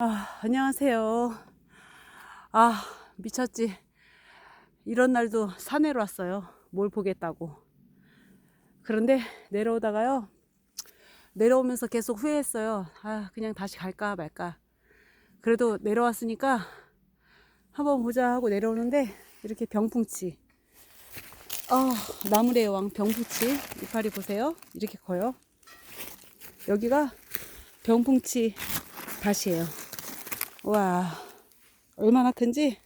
아, 안녕하세요. 아, 미쳤지. 이런 날도 산에로 왔어요. 뭘 보겠다고. 그런데 내려오다가요. 내려오면서 계속 후회했어요. 아, 그냥 다시 갈까 말까. 그래도 내려왔으니까 한번 보자 하고 내려오는데 이렇게 병풍치. 아, 나물의 여왕 병풍치. 이파리 보세요. 이렇게 커요. 여기가 병풍치 밭이에요. 와, 얼마나 큰지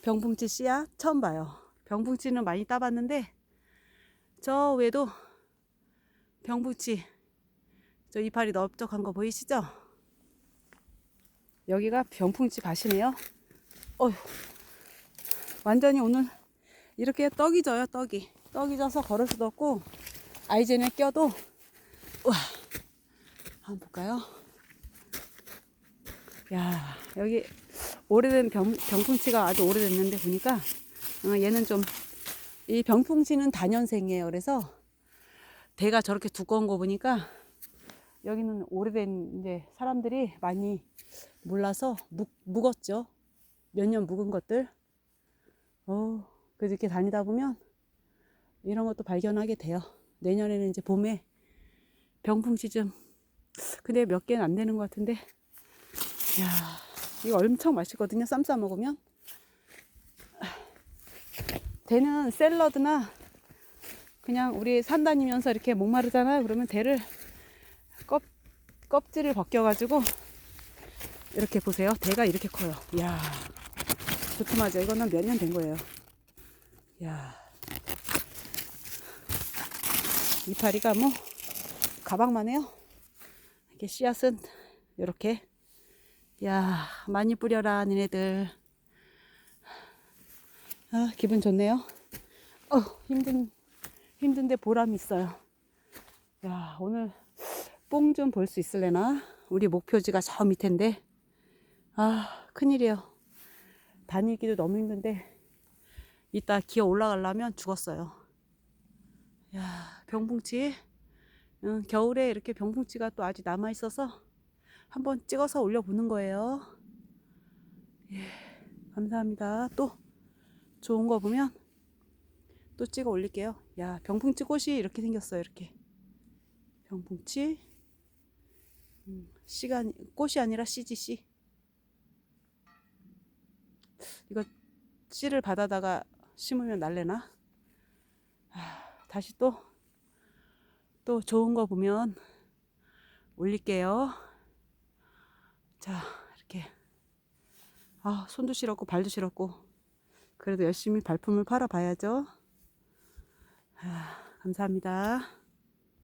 병풍치 씨앗 처음 봐요. 병풍치는 많이 따봤는데 저 외에도 병풍치 저 이파리 넓적한 거 보이시죠? 여기가 병풍치 밭이네요. 어휴, 완전히 오늘 이렇게 떡이 져요, 떡이. 떡이 져서 걸을 수도 없고 아이젠에 껴도 와, 한번 볼까요? 야, 여기 오래된 병, 병풍치가 아주 오래됐는데 보니까 어, 얘는 좀 이 병풍치는 다년생이에요. 그래서 대가 저렇게 두꺼운 거 보니까 여기는 오래된 이제 사람들이 많이 몰라서 묵, 묵었죠. 몇 년 묵은 것들. 어, 그래서 이렇게 다니다 보면 이런 것도 발견하게 돼요. 내년에는 이제 봄에 병풍치 좀 근데 몇 개는 안 되는 것 같은데 야 이거 엄청 맛있거든요 쌈 싸 먹으면. 대는 샐러드나 그냥 우리 산 다니면서 이렇게 목마르잖아요 그러면 대를 껍, 껍질을 벗겨가지고 이렇게 보세요. 대가 이렇게 커요. 이야 두툼하죠 이거는 몇 년 된 거예요? 이야. 이파리가 뭐 가방만 해요? 이렇게 씨앗은 이렇게 야 많이 뿌려라 니네들. 아 기분 좋네요. 어 힘든 힘든데 보람 있어요. 야 오늘 뽕 좀 볼 수 있을래나? 우리 목표지가 저 밑인데. 아 큰일이에요. 다니기도 너무 힘든데 이따 기어 올라가려면 죽었어요. 야 병풍치? 응, 겨울에 이렇게 병풍치가 또 아직 남아 있어서 한번 찍어서 올려보는 거예요. 예, 감사합니다. 또 좋은 거 보면 또 찍어 올릴게요. 야, 병풍치 꽃이 이렇게 생겼어요. 이렇게 병풍치 음, 아니- 꽃이 아니라 씨. 이거 씨를 받아다가 심으면 날래나? 아, 다시 또 또 좋은 거 보면 올릴게요. 자, 이렇게. 아, 손도 시렵고 발도 시렵고. 그래도 열심히 발품을 팔아 봐야죠. 아, 감사합니다.